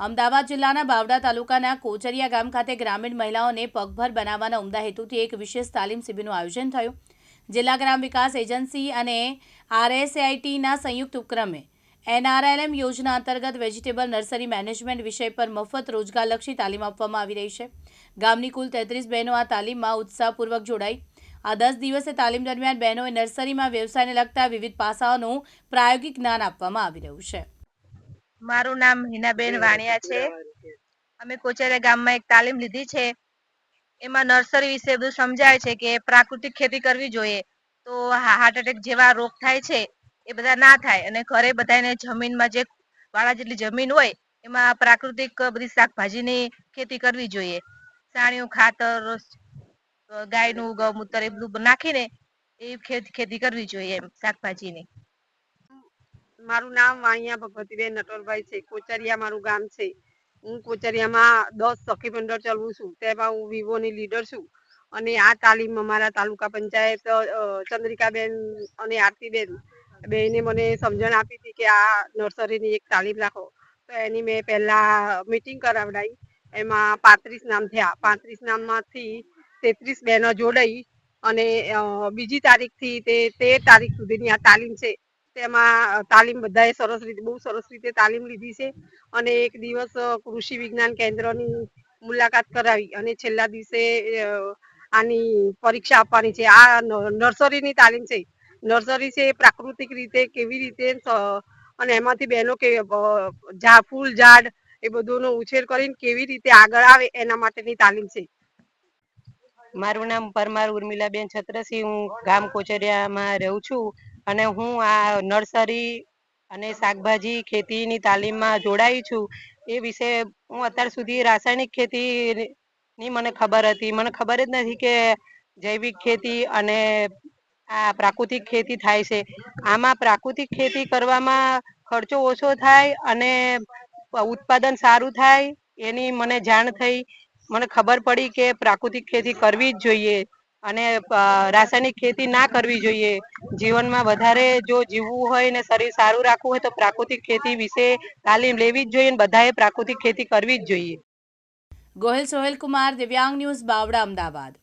અમદાવાદ જિલ્લાના બાવડા તાલુકાના કોચરિયા ગામ ખાતે ગ્રામીણ મહિલાઓને પગભર બનાવવાના ઉમદા હેતુથી એક વિશેષ તાલીમ શિબિરનું આયોજન થયું. જિલ્લા ગ્રામ વિકાસ એજન્સી અને આરએસઆઈટીના સંયુક્ત ઉપક્રમે એનઆરએલએમ યોજના અંતર્ગત વેજીટેબલ નર્સરી મેનેજમેન્ટ વિષય પર મફત રોજગારલક્ષી તાલીમ આપવામાં આવી રહી છે. ગામની કુલ તેત્રીસ બહેનો આ તાલીમમાં ઉત્સાહપૂર્વક જોડાઈ. આ દસ દિવસે તાલીમ દરમિયાન બહેનોએ નર્સરીમાં વ્યવસાયને લગતા વિવિધ પાસાઓનું પ્રાયોગિક જ્ઞાન આપવામાં આવી રહ્યું છે. મારું નામ હિનાબેન વાણિયા છે. અમે કોચરિયા ગામમાં એક તાલીમ લીધી છે. એમાં નર્સરી વિશે બધું સમજાય છે કે પ્રાકૃતિક ખેતી કરવી જોઈએ. તો હાર્ટ એટેક જેવા રોગ થાય છે એ બધા ના થાય. અને ઘરે બધાને જમીનમાં જે વાળા જેટલી જમીન હોય એમાં પ્રાકૃતિક બધી શાકભાજીની ખેતી કરવી જોઈએ. સાણિયું ખાતર ગાયનું ગૌમૂત્ર એ બધું નાખીને એ ખેત ખેતી કરવી જોઈએ એમ શાકભાજીની. મારું નામ વાણિયા ભગવતીબેન નટોરભાઈ છે, કોચરિયા મારું ગામ છે. હું કોચરિયામાં દસ સખી મંડળ ચલાવું છું. તેમાં હું વિવોની લીડર છું. અને આ તાલીમ અમારા તાલુકા પંચાયત ચંદ્રિકાબેન અને આરતીબેન બેને મને સમજણ આપી હતી કે આ નર્સરીની એક તાલીમ રાખો. તો એની મેં પહેલા મીટિંગ કરાવડાવી એમાં પાંત્રીસ નામ થયા. પાંત્રીસ નામમાંથી તેત્રીસ બહેનો જોડાઈ. અને બીજી તારીખથી તે તેર તારીખ સુધીની આ તાલીમ છે. તેમાં તાલીમ બધાએ સરસ રીતે, બહુ સરસ રીતે તાલીમ લીધી છે. અને એક દિવસ કૃષિ વિજ્ઞાન કેન્દ્રની મુલાકાત કરાવી અને છેલ્લા દિવસે આની પરીક્ષા આપવાની છે. આ નર્સરીની તાલીમ છે. નર્સરી છે પ્રાકૃતિક રીતે કેવી રીતે અને એમાંથી બહેનો કે ફૂલ, ઝાડ એ બધુંનો ઉછેર કરીને કેવી રીતે આગળ આવે એના માટેની તાલીમ છે. મારું નામ પરમાર ઉર્મિલાબેન છત્રસિંહ, હું ગામ કોચરિયામાં રહું છું. અને હું આ નર્સરી અને શાકભાજી ખેતીની તાલીમમાં જોડાઈ છું. એ વિશે હું અત્યાર સુધી રાસાયણિક ખેતી ની મને ખબર હતી. મને ખબર જ નથી કે જૈવિક ખેતી અને આ પ્રાકૃતિક ખેતી થાય છે. આમાં પ્રાકૃતિક ખેતી કરવામાં ખર્ચો ઓછો થાય અને ઉત્પાદન સારું થાય એની મને જાણ થઈ. મને ખબર પડી કે પ્રાકૃતિક ખેતી કરવી જ જોઈએ. અને રાસાયણિક ખેતી ના કરવી જોઈએ. જીવનમાં વધારે જો જીવવું હોય ને શરીર સારું રાખવું હોય તો પ્રાકૃતિક ખેતી વિશે તાલીમ લેવી જ જોઈએ અને બધાએ પ્રાકૃતિક ખેતી કરવી જ જોઈએ. ગોહિલ સોહેલ કુમાર દિવ્યાંગ ન્યૂઝ બાવડા, અમદાવાદ.